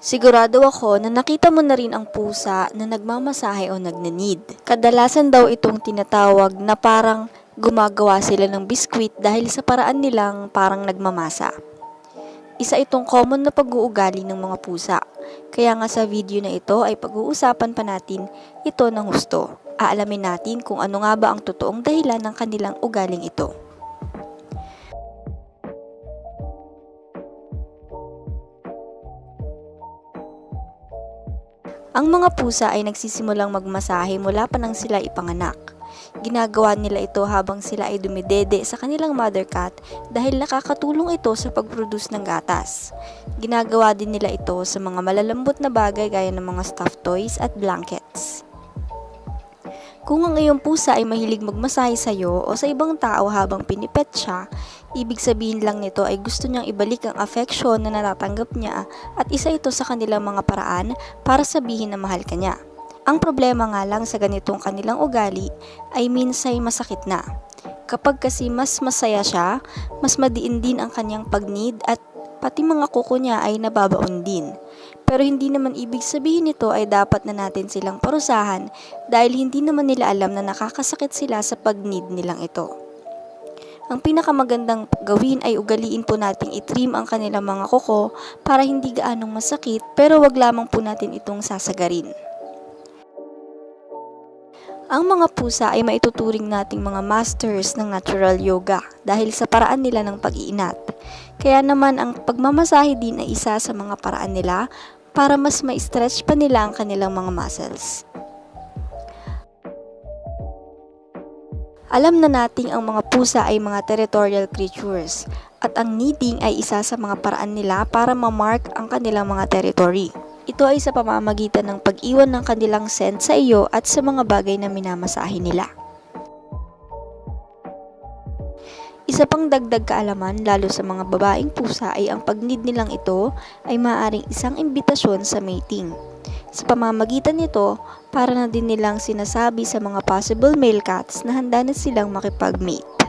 Sigurado ako na nakita mo na rin ang pusa na nagmamasahe o nagnanid. Kadalasan daw itong tinatawag na parang gumagawa sila ng biskwit dahil sa paraan nilang parang nagmamasa. Isa itong common na pag-uugali ng mga pusa. Kaya nga sa video na ito ay pag-uusapan pa natin ito ng husto. Aalamin natin kung ano nga ba ang totoong dahilan ng kanilang ugaling ito. Ang mga pusa ay nagsisimulang magmasahe mula pa nang sila ipanganak. Ginagawa nila ito habang sila ay dumidede sa kanilang mother cat dahil nakakatulong ito sa pag-produce ng gatas. Ginagawa din nila ito sa mga malalambot na bagay gaya ng mga stuffed toys at blankets. Kung ang iyong pusa ay mahilig magmasahe sa iyo o sa ibang tao habang pinipet siya, ibig sabihin lang nito ay gusto niyang ibalik ang affection na natatanggap niya at isa ito sa kanilang mga paraan para sabihin na mahal ka niya. Ang problema nga lang sa ganitong kanilang ugali ay minsay masakit na. Kapag kasi mas masaya siya, mas madiin din ang kanyang pagnid at pati mga kuko niya ay nababaon din. Pero hindi naman ibig sabihin nito ay dapat na natin silang parusahan dahil hindi naman nila alam na nakakasakit sila sa pagnid nilang ito. Ang pinakamagandang gawin ay ugaliin po nating itrim ang kanilang mga kuko para hindi gaanong masakit pero wag lamang po natin itong sasagarin. Ang mga pusa ay maituturing nating mga masters ng natural yoga dahil sa paraan nila ng pag-iinat. Kaya naman ang pagmamasahe din ay isa sa mga paraan nila para mas ma-stretch pa nila ang kanilang mga muscles. Alam na nating ang mga pusa ay mga territorial creatures at ang kneading ay isa sa mga paraan nila para ma-mark ang kanilang mga territory. Ito ay sa pamamagitan ng pag-iwan ng kanilang scent sa iyo at sa mga bagay na minamasahe nila. Isa pang dagdag kaalaman lalo sa mga babaeng pusa ay ang pagnid nilang ito ay maaaring isang imbitasyon sa mating. Sa pamamagitan nito, para na din nilang sinasabi sa mga possible male cats na handa na silang makipag-mate.